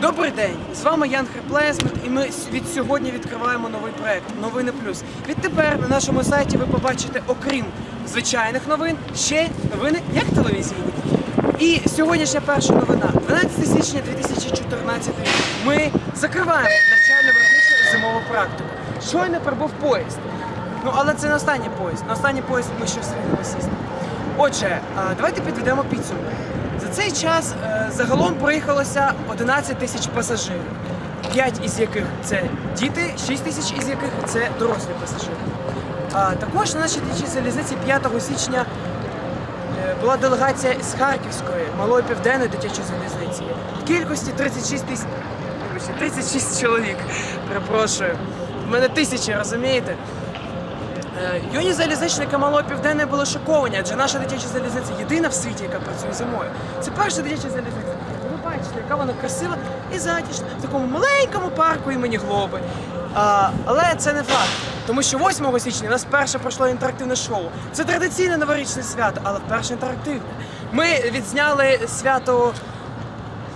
Добрий день! З вами Ян Реплейсмент і ми від сьогодні відкриваємо новий проект Новини Плюс. Відтепер на нашому сайті ви побачите, окрім звичайних новин, ще новини як телевізійні. І сьогоднішня перша новина 12 січня 2014 рік. Ми закриваємо навчально виробничу зимову практику. Щойно прибув поїзд. Ну але це не останній поїзд. На останній поїзд ми ще встигнемо сісти. Отже, давайте підведемо підсумок. Цей час е, загалом проїхалося 11 тисяч пасажирів, 5 із яких це діти, 6 тисяч із яких це дорослі пасажири. А також на нашій залізниці 5 січня е, була делегація з Харківської малої південної дитячої залізниці в кількості 36 тисяч. вибачте, 36 чоловік. Перепрошую. В мене тисячі, розумієте? Е, Юні залізничники малої південної були шоковані, адже наша дитяча залізниця єдина в світі, яка працює зимою. Це перша дитяча залізниця. Ви бачите, яка вона красива і затишна в такому маленькому парку імені Глоби. А, але це не факт. Тому що 8 січня у нас перше пройшло інтерактивне шоу. Це традиційне новорічне свято, але вперше інтерактивне. Ми відзняли свято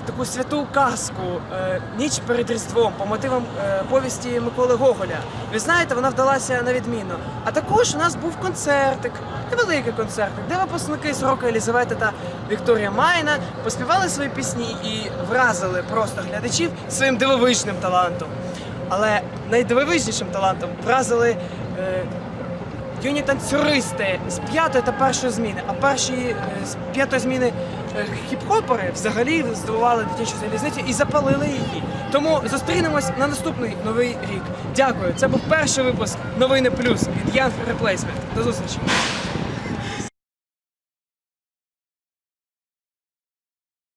таку святу казку е, Ніч перед Різдвом по мотивам е, повісті Миколи Гоголя. Ви знаєте, вона вдалася на відмінно. А також у нас був концертик, невеликий концертик, де випускники Сорока Елізавети та Вікторія Майна поспівали свої пісні і вразили просто глядачів своїм дивовижним талантом. Але найдивовижнішим талантом вразили. Е, юні танцюристи з п'ятої та першої зміни, а перші з п'ятої зміни хіп-хопери взагалі здивували дитячу залізницю і запалили її. Тому зустрінемось на наступний новий рік. Дякую. Це був перший випуск Новини Плюс від Young Replacement. До зустрічі.